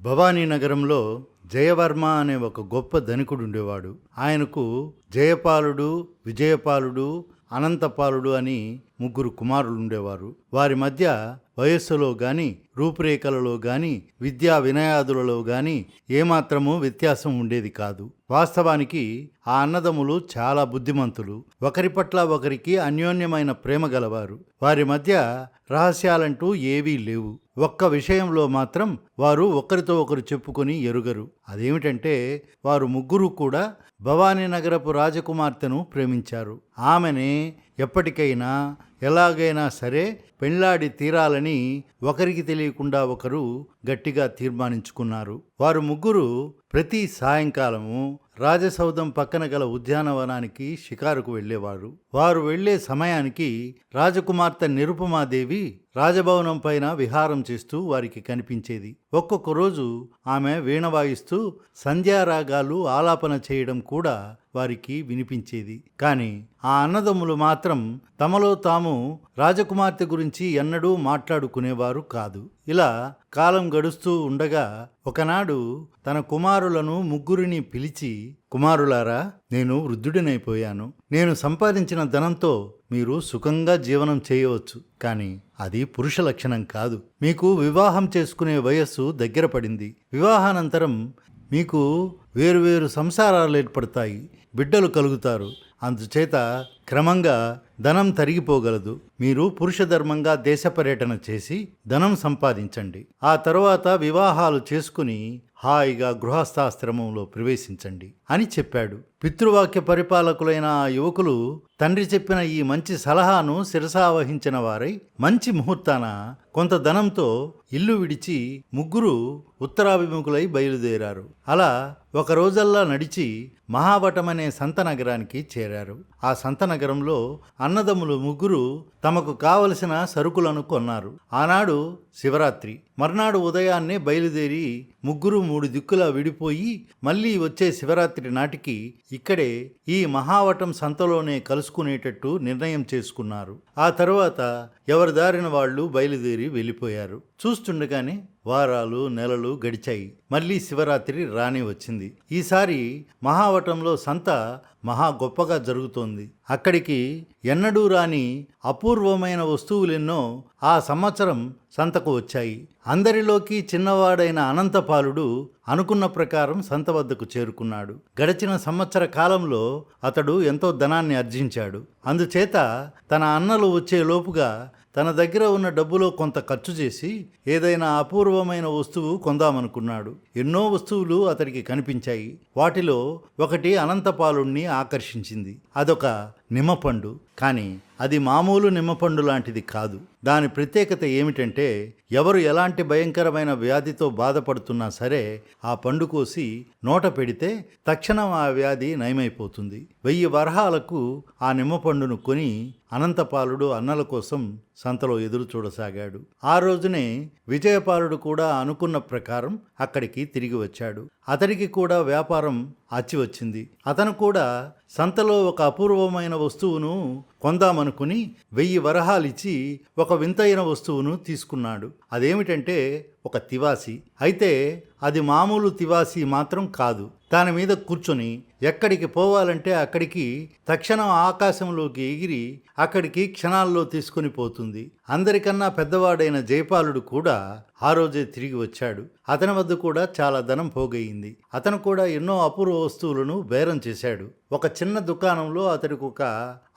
భవానీ నగరంలో జయవర్మ అనే ఒక గొప్ప ధనికుడు ఉండేవాడు. ఆయనకు జయపాలుడు విజయపాలుడు అనంతపాలుడు అని ముగ్గురు కుమారులు ఉండేవారు. వారి మధ్య వయస్సులో గాని రూపురేఖలలో గాని విద్యా వినయాదులలో గాని ఏమాత్రమూ వ్యత్యాసం ఉండేది కాదు. వాస్తవానికి ఆ అన్నదమ్ములు చాలా బుద్ధిమంతులు. ఒకరి పట్ల ఒకరికి అన్యోన్యమైన ప్రేమ గలవారు. వారి మధ్య రహస్యాలంటూ ఏవీ లేవు. ఒక్క విషయంలో మాత్రం వారు ఒకరితో ఒకరు చెప్పుకొని ఎరుగరు. అదేమిటంటే వారు ముగ్గురు కూడా భవానీ నగరపు రాజకుమార్తెను ప్రేమించారు. ఆమెనే ఎప్పటికైనా ఎలాగైనా సరే పెళ్ళాడి తీరాలని ఒకరికి తెలియకుండా ఒకరు గట్టిగా తీర్మానించుకున్నారు. వారు ముగ్గురు ప్రతి సాయంకాలము రాజసౌధం పక్కన గల ఉద్యానవనానికి షికారుకు వెళ్ళేవారు. వారు వెళ్ళే సమయానికి రాజకుమార్తె నిరుపమాదేవి రాజభవనం పైన విహారం చేస్తూ వారికి కనిపించేది. ఒక్కొక్క రోజు ఆమె వీణ వాయిస్తూ సంధ్యారాగాలు ఆలాపన చేయడం కూడా వారికి వినిపించేది. కానీ ఆ అన్నదమ్ములు మాత్రం తమలో తాము రాజకుమార్తె గురించి ఎన్నడూ మాట్లాడుకునేవారు కాదు. ఇలా కాలం గడుస్తూ ఉండగా ఒకనాడు తన కుమారులను ముగ్గురిని పిలిచి కుమారులారా నేను వృద్ధుడినైపోయాను. నేను సంపాదించిన ధనంతో మీరు సుఖంగా జీవనం చేయవచ్చు. కానీ అది పురుష లక్షణం కాదు. మీకు వివాహం చేసుకునే వయస్సు దగ్గర పడింది. వివాహానంతరం మీకు వేరువేరు సంసారాలు ఏర్పడతాయి. బిడ్డలు కలుగుతారు. అందుచేత క్రమంగా ధనం తరిగిపోగలదు. మీరు పురుష ధర్మంగా దేశ పర్యటన చేసి ధనం సంపాదించండి. ఆ తరువాత వివాహాలు చేసుకుని హాయిగా గృహస్థాశ్రమంలో ప్రవేశించండి అని చెప్పాడు. పితృవాక్య పరిపాలకులైన ఆ యువకులు తండ్రి చెప్పిన ఈ మంచి సలహాను శిరసావహించిన వారై మంచి ముహూర్తాన కొంత ధనంతో ఇల్లు విడిచి ముగ్గురు ఉత్తరాభిముఖులై బయలుదేరారు. అలా ఒక రోజల్లా నడిచి మహావటమనే సంత నగరానికి చేరారు. ఆ సంత నగరంలో అన్నదమ్ములు ముగ్గురు తమకు కావలసిన సరుకులను కొన్నారు. ఆనాడు శివరాత్రి. మర్నాడు ఉదయాన్నే బయలుదేరి ముగ్గురు మూడు దిక్కులా విడిపోయి మళ్ళీ వచ్చే శివరాత్రి నాటికి ఇక్కడే ఈ మహావటం సంతలోనే కలుసుకునేటట్టు నిర్ణయం చేసుకున్నారు. ఆ తర్వాత ఎవరి దారిన వాళ్ళు బయలుదేరి వెళ్ళిపోయారు. చూస్తుండగానే వారాలు నెలలు గడిచాయి. మళ్ళీ శివరాత్రి రాని వచ్చింది. ఈసారి మహావటంలో సంత మహా గొప్పగా జరుగుతోంది. అక్కడికి ఎన్నడూ రాని అపూర్వమైన వస్తువులెన్నో ఆ సంవత్సరం సంతకు వచ్చాయి. అందరిలోకి చిన్నవాడైన అనంతపాలుడు అనుకున్న ప్రకారం సంత వద్దకు చేరుకున్నాడు. గడిచిన సంవత్సర కాలంలో అతడు ఎంతో ధనాన్ని ఆర్జించాడు. అందుచేత తన అన్నలు వచ్చే లోపుగా తన దగ్గర ఉన్న డబ్బులో కొంత ఖర్చు చేసి ఏదైనా అపూర్వమైన వస్తువు కొందామనుకున్నాడు. ఎన్నో వస్తువులు అతడికి కనిపించాయి. వాటిలో ఒకటి అనంతపాలుణ్ణి ఆకర్షించింది. అదొక నిమ్మపండు. కానీ అది మామూలు నిమ్మపండు లాంటిది కాదు. దాని ప్రత్యేకత ఏమిటంటే ఎవరు ఎలాంటి భయంకరమైన వ్యాధితో బాధపడుతున్నా సరే ఆ పండు కోసి నోట పెడితే తక్షణం ఆ వ్యాధి నయమైపోతుంది. వెయ్యి వరహాలకు ఆ నిమ్మపండును కొని అనంతపాలుడు అన్నల కోసం సంతలో ఎదురు చూడసాగాడు. ఆ రోజునే విజయపాలుడు కూడా అనుకున్న ప్రకారం అక్కడికి తిరిగి వచ్చాడు. అతడికి కూడా వ్యాపారం అచ్చి వచ్చింది అతను కూడా సంతలో ఒక అపూర్వమైన వస్తువును కొందామనుకుని వెయ్యి వరహాలిచ్చి ఒక వింతైన వస్తువును తీసుకున్నాడు. అదేమిటంటే ఒక తివాసి. అయితే అది మామూలు తివాసి మాత్రం కాదు. దాని మీద కూర్చొని ఎక్కడికి పోవాలంటే అక్కడికి తక్షణం ఆకాశంలోకి ఎగిరి అక్కడికి క్షణాల్లో తీసుకుని పోతుంది. అందరికన్నా పెద్దవాడైన జయపాలుడు కూడా ఆ రోజే తిరిగి వచ్చాడు. అతని వద్ద కూడా చాలా ధనం పోగయింది అతను కూడా ఎన్నో అపూర్వ వస్తువులను బేరం చేశాడు. ఒక చిన్న దుకాణంలో అతడికి ఒక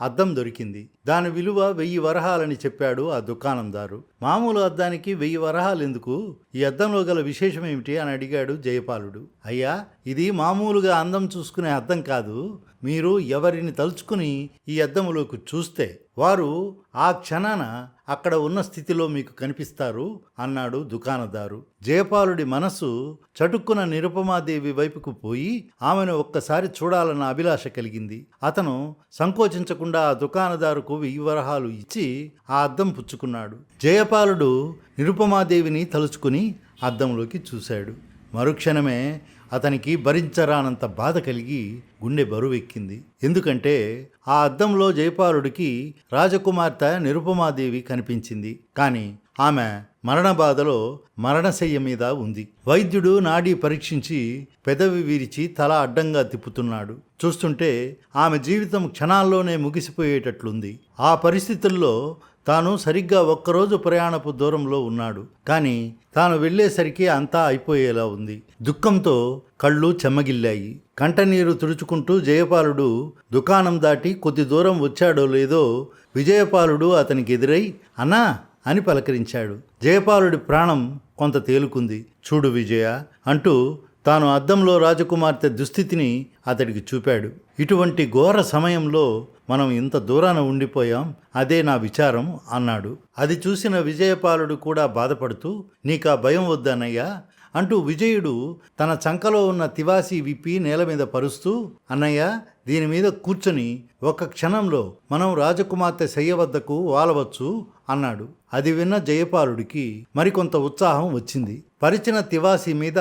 అద్దం దొరికింది. దాని విలువ వెయ్యి వరహాలని చెప్పాడు ఆ దుకాణందారు. మామూలు అద్దానికి వెయ్యి వరహాలు ఎందుకు ఈ అద్దంలో గల విశేషం ఏమిటి అని అడిగాడు జయపాలుడు. అయ్యా ఇది మామూలుగా అందం చూసుకునే అద్దం కాదు. మీరు ఎవరిని తలుచుకుని ఈ అద్దములోకి చూస్తే వారు ఆ క్షణాన అక్కడ ఉన్న స్థితిలో మీకు కనిపిస్తారు అన్నాడు దుకాణదారు. జయపాలుడి మనసు చటుక్కున నిరుపమాదేవి వైపుకు పోయి ఆమెను ఒక్కసారి చూడాలన్న అభిలాష కలిగింది. అతను సంకోచించకుండా ఆ దుకాణదారుకు వివరాలు ఇచ్చి ఆ అద్దం పుచ్చుకున్నాడు. జయపాలుడు నిరుపమాదేవిని తలుచుకుని అద్దంలోకి చూశాడు. మరుక్షణమే అతనికి భరించరానంత బాధ కలిగి గుండె బరువెక్కింది. ఎందుకంటే ఆ అద్దంలో జయపాలుడికి రాజకుమార్తె నిరుపమాదేవి కనిపించింది. కానీ ఆమె మరణ బాధలో మరణశయ్య మీద ఉంది. వైద్యుడు నాడీ పరీక్షించి పెదవి విరిచి తల అడ్డంగా తిప్పుతున్నాడు. చూస్తుంటే ఆమె జీవితం క్షణాల్లోనే ముగిసిపోయేటట్లుంది. ఆ పరిస్థితుల్లో తాను సరిగ్గా ఒక్కరోజు ప్రయాణపు దూరంలో ఉన్నాడు. కానీ తాను వెళ్ళేసరికి అంతా అయిపోయేలా ఉంది. దుఃఖంతో కళ్ళు చెమ్మగిల్లాయి కంటనీరు తుడుచుకుంటూ జయపాలుడు దుకాణం దాటి కొద్ది దూరం వచ్చాడో లేదో విజయపాలుడు అతనికి ఎదురై అన్నా! అని పలకరించాడు. జయపాలుడి ప్రాణం కొంత తేలుకుంది. చూడు విజయ! అంటూ తాను అద్దంలో రాజకుమార్తె దుస్థితిని అతడికి చూపాడు. ఇటువంటి ఘోర సమయంలో మనం ఇంత దూరాన ఉండిపోయాం అదే నా విచారం అన్నాడు. అది చూసిన విజయపాలుడు కూడా బాధపడుతూ నీకా భయం వద్దన్నయ్యా అంటూ విజయుడు తన చంకలో ఉన్న తివాసి విప్పి నేల మీద పరుస్తూ అన్నయ్య దీని మీద కూర్చొని ఒక క్షణంలో మనం రాజకుమార్తె శయ్య వద్దకు వాలవచ్చు అన్నాడు. అది విన్న జయపాలుడికి మరికొంత ఉత్సాహం వచ్చింది. పరిచిన తివాసి మీద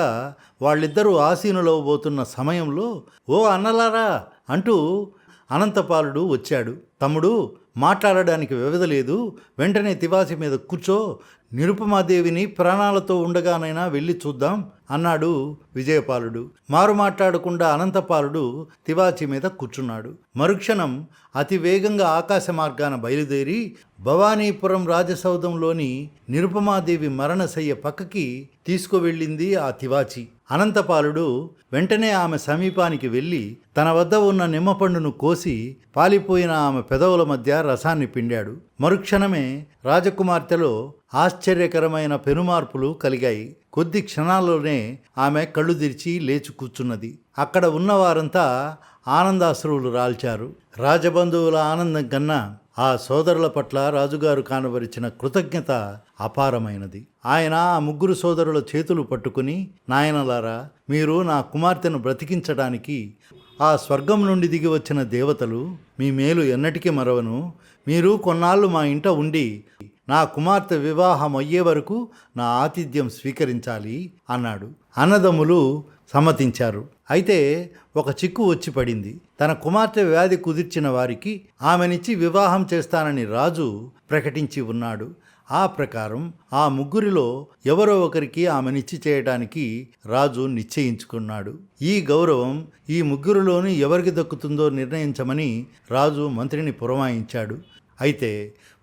వాళ్ళిద్దరూ ఆసీనులవబోతున్న సమయంలో ఓ అన్నలారా అంటూ అనంతపాలుడు వచ్చాడు. తమ్ముడు మాట్లాడడానికి వ్యవధ లేదు. వెంటనే తివాసి మీద కూర్చో. నిరుపమాదేవిని ప్రాణాలతో ఉండగానైనా వెళ్ళి చూద్దాం అన్నాడు విజయపాలుడు. మారు మాట్లాడకుండా అనంతపాలుడు తివాచి మీద కూర్చున్నాడు. మరుక్షణం అతి వేగంగా ఆకాశ మార్గాన బయలుదేరి భవానీపురం రాజసౌధంలోని నిరుపమాదేవి మరణశయ్య పక్కకి తీసుకువెళ్ళింది ఆ తివాచి. అనంతపాలుడు వెంటనే ఆమె సమీపానికి వెళ్ళి తన వద్ద ఉన్న నిమ్మపండును కోసి పాలిపోయిన ఆమె పెదవుల మధ్య రసాన్ని పిండాడు. మరుక్షణమే రాజకుమార్తెలో ఆశ్చర్యకరమైన పెనుమార్పులు కలిగాయి. కొద్ది క్షణాల్లోనే ఆమె కళ్ళు తెరిచి లేచి కూర్చున్నది. అక్కడ ఉన్నవారంతా ఆనందాశ్రువులు రాల్చారు. రాజబంధువుల ఆనందం కన్నా ఆ సోదరుల పట్ల రాజుగారు కానవరిచిన కృతజ్ఞత అపారమైనది. ఆయన ఆ ముగ్గురు సోదరుల చేతులు పట్టుకుని నాయనలారా మీరు నా కుమార్తెను బ్రతికించడానికి ఆ స్వర్గం నుండి దిగి వచ్చిన దేవతలు మీ మేలు ఎన్నటికీ మరవను. మీరు కొన్నాళ్ళు మా ఇంట ఉండి నా కుమార్తె వివాహం అయ్యే వరకు నా ఆతిథ్యం స్వీకరించాలి అన్నాడు. అన్నదమ్ములు సమ్మతించారు. అయితే ఒక చిక్కు వచ్చి పడింది. తన కుమార్తె వ్యాధి కుదిర్చిన వారికి ఆమెనిచ్చి వివాహం చేస్తానని రాజు ప్రకటించి ఉన్నాడు. ఆ ప్రకారం ఆ ముగ్గురిలో ఎవరో ఒకరికి ఆమెనిచ్చి చేయడానికి రాజు నిశ్చయించుకున్నాడు. ఈ గౌరవం ఈ ముగ్గురిలోని ఎవరికి దక్కుతుందో నిర్ణయించమని రాజు మంత్రిని పురమాయించాడు. అయితే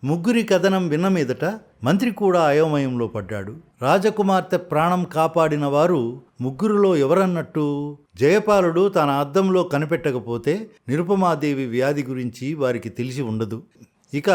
ముగ్గురి కథనం విన్న మీదట మంత్రి కూడా అయోమయంలో పడ్డాడు. రాజకుమార్తె ప్రాణం కాపాడిన వారు ముగ్గురులో ఎవరన్నట్టు జయపాలుడు తన అద్దంలో కనిపెట్టకపోతే నిరుపమాదేవి వ్యాధి గురించి వారికి తెలిసి ఉండదు. ఇక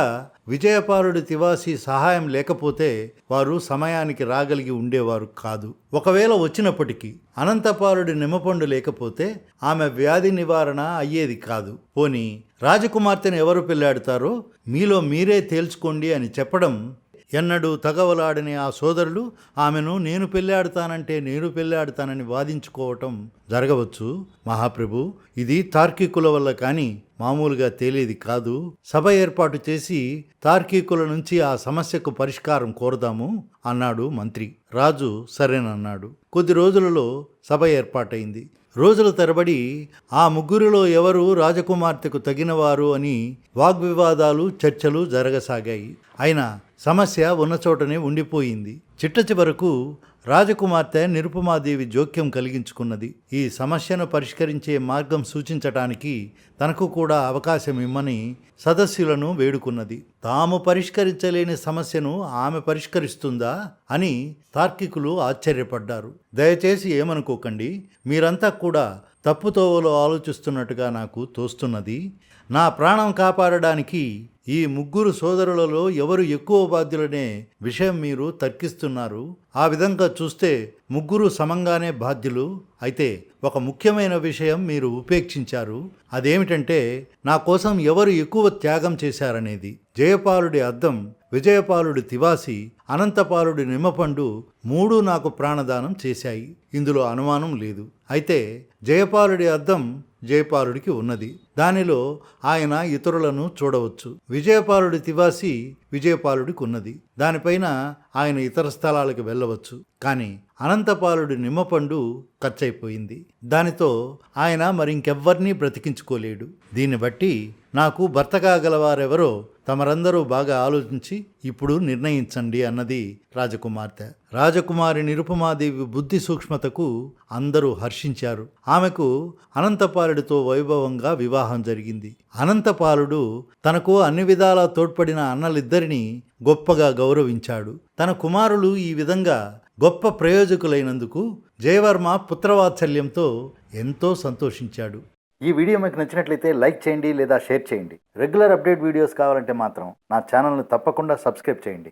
విజయపారుడి తివాసి సహాయం లేకపోతే వారు సమయానికి రాగలిగి ఉండేవారు కాదు. ఒకవేళ వచ్చినప్పటికీ అనంతపారుడి నిమ్మపండు లేకపోతే ఆమె వ్యాధి నివారణ అయ్యేది కాదు. పోని రాజకుమార్తెను ఎవరు పెళ్ళాడుతారో మీలో మీరే తేల్చుకోండి అని చెప్పడం ఎన్నడూ తగవలాడని ఆ సోదరులు ఆమెను నేను పెళ్ళాడుతానంటే నేను పెళ్ళాడుతానని వాదించుకోవటం జరగవచ్చు. మహాప్రభు ఇది తార్కికుల వల్ల కానీ మామూలుగా తేలేది కాదు. సభ ఏర్పాటు చేసి తార్కికుల నుంచి ఆ సమస్యకు పరిష్కారం కోరదాము అన్నాడు మంత్రి. రాజు సరేనన్నాడు. కొద్ది రోజులలో సభ ఏర్పాటైంది. రోజుల తరబడి ఆ ముగ్గురిలో ఎవరు రాజకుమార్తెకు తగినవారు అని వాగ్వివాదాలు చర్చలు జరగసాగాయి. అయినా సమస్య ఉన్న చోటనే ఉండిపోయింది. చిట్ట చివరకు రాజకుమార్తె నిరుపమాదేవి జోక్యం కలిగించుకున్నది. ఈ సమస్యను పరిష్కరించే మార్గం సూచించటానికి తనకు కూడా అవకాశం ఇమ్మని సదస్సులను వేడుకున్నది. తాము పరిష్కరించలేని సమస్యను ఆమె పరిష్కరిస్తుందా అని తార్కికులు ఆశ్చర్యపడ్డారు. దయచేసి ఏమనుకోకండి. మీరంతా కూడా తప్పుతోవలో ఆలోచిస్తున్నట్టుగా నాకు తోస్తున్నది. నా ప్రాణం కాపాడడానికి ఈ ముగ్గురు సోదరులలో ఎవరు ఎక్కువ బాధ్యులనే విషయం మీరు తర్కిస్తున్నారు. ఆ విధంగా చూస్తే ముగ్గురు సమంగానే బాధ్యులు. అయితే ఒక ముఖ్యమైన విషయం మీరు ఉపేక్షించారు. అదేమిటంటే నా కోసం ఎవరు ఎక్కువ త్యాగం చేశారనేది. జయపాలుడి అర్థం విజయపాలుడి తివాసి అనంతపాలుడి నిమ్మపండు మూడు నాకు ప్రాణదానం చేశాయి. ఇందులో అనుమానం లేదు. అయితే జయపాలుడి అర్థం జయపాలుడికి ఉన్నది. దానిలో ఆయన ఇతరులను చూడవచ్చు. విజయపాలుడి తివాసి విజయపాలుడికి ఉన్నది దానిపైన ఆయన ఇతర స్థలాలకు వెళ్ళవచ్చు. కానీ అనంతపాలుడి నిమ్మపండు ఖర్చయిపోయింది దానితో ఆయన మరింకెవ్వరినీ బ్రతికించుకోలేడు. దీన్ని బట్టి నాకు భర్త కాగలవారెవరో తమరందరూ బాగా ఆలోచించి ఇప్పుడు నిర్ణయించండి అన్నది రాజకుమార్తె. రాజకుమారి నిరుపమాదేవి బుద్ధి సూక్ష్మతకు అందరూ హర్షించారు. ఆమెకు అనంతపాలుడితో వైభవంగా వివాహం జరిగింది. అనంతపాలుడు తనకు అన్ని విధాలా తోడ్పడిన అన్నలిద్దరినీ గొప్పగా గౌరవించాడు. తన కుమారులు ఈ విధంగా గొప్ప ప్రయోజకులైనందుకు జయవర్మ పుత్రవాత్సల్యంతో ఎంతో సంతోషించాడు. ఈ వీడియో మీకు నచ్చినట్లయితే లైక్ చేయండి లేదా షేర్ చేయండి. రెగ్యులర్ అప్డేట్ వీడియోస్ కావాలంటే మాత్రం నా ఛానల్ని తప్పకుండా సబ్స్క్రైబ్ చేయండి.